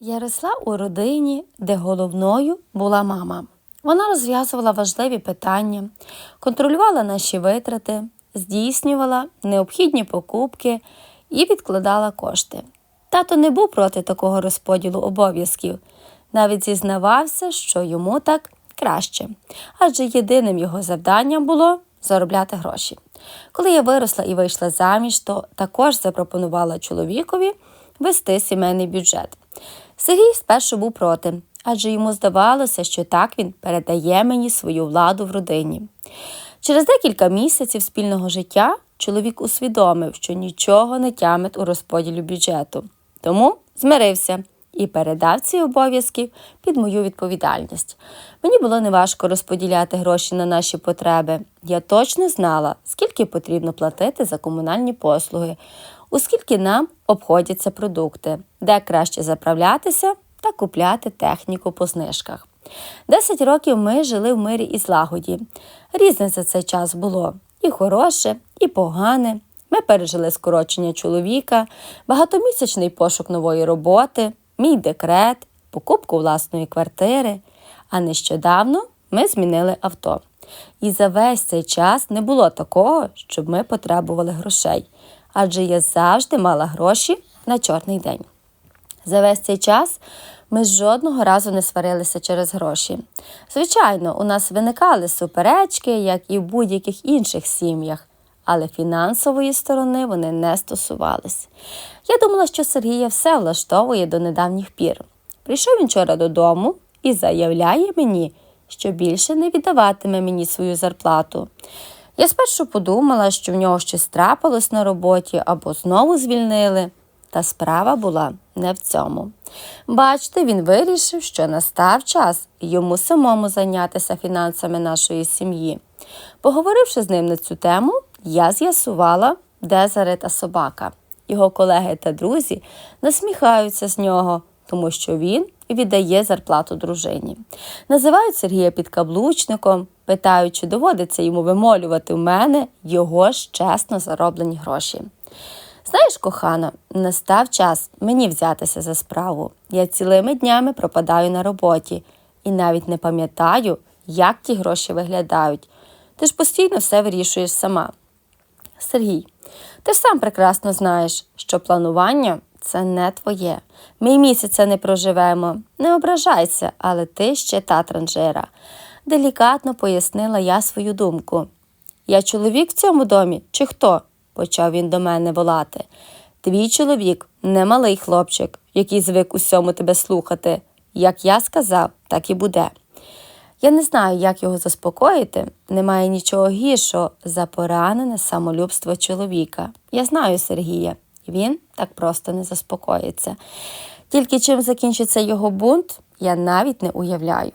Я росла у родині, де головною була мама. Вона розв'язувала важливі питання, контролювала наші витрати, здійснювала необхідні покупки і відкладала кошти. Тато не був проти такого розподілу обов'язків, навіть зізнавався, що йому так краще, адже єдиним його завданням було заробляти гроші. Коли я виросла і вийшла заміж, то також запропонувала чоловікові вести сімейний бюджет. Сергій спершу був проти, адже йому здавалося, що так він передає мені свою владу в родині. Через декілька місяців спільного життя чоловік усвідомив, що нічого не тямить у розподілі бюджету, тому змирився і передав ці обов'язки під мою відповідальність. Мені було неважко розподіляти гроші на наші потреби. Я точно знала, скільки потрібно платити за комунальні послуги, у скільки нам обходяться продукти, де краще заправлятися та купляти техніку по знижках. Десять років ми жили в мирі і злагоді. Різне за цей час було і хороше, і погане. Ми пережили скорочення чоловіка, багатомісячний пошук нової роботи, мій декрет, покупку власної квартири. А нещодавно ми змінили авто. І за весь цей час не було такого, щоб ми потребували грошей, адже я завжди мала гроші на чорний день. За весь цей час ми жодного разу не сварилися через гроші. Звичайно, у нас виникали суперечки, як і в будь-яких інших сім'ях, але фінансової сторони вони не стосувались. Я думала, що Сергія все влаштовує до недавніх пір. Прийшов він вчора додому і заявляє мені, що більше не віддаватиме мені свою зарплату. Я спершу подумала, що в нього щось трапилось на роботі або знову звільнили. Та справа була не в цьому. Бачите, він вирішив, що настав час йому самому зайнятися фінансами нашої сім'ї. Поговоривши з ним на цю тему, я з'ясувала, де зарита собака. Його колеги та друзі насміхаються з нього, тому що він віддає зарплату дружині. Називають Сергія підкаблучником, питають, чи доводиться йому вимолювати в мене його ж чесно зароблені гроші. Знаєш, кохана, настав час мені взятися за справу. Я цілими днями пропадаю на роботі і навіть не пам'ятаю, як ті гроші виглядають. Ти ж постійно все вирішуєш сама. Сергій, ти ж сам прекрасно знаєш, що планування це не твоє. Ми й місяця не проживемо. Не ображайся, але ти ще та транжира. Делікатно пояснила я свою думку. Я чоловік в цьому домі, чи хто? почав він до мене волати. Твій чоловік не малий хлопчик, який звик усьому тебе слухати. Як я сказав, так і буде. Я не знаю, як його заспокоїти. Немає нічого гіршого за поранене самолюбство чоловіка. Я знаю Сергія, він так просто не заспокоїться. Тільки чим закінчиться його бунт, я навіть не уявляю.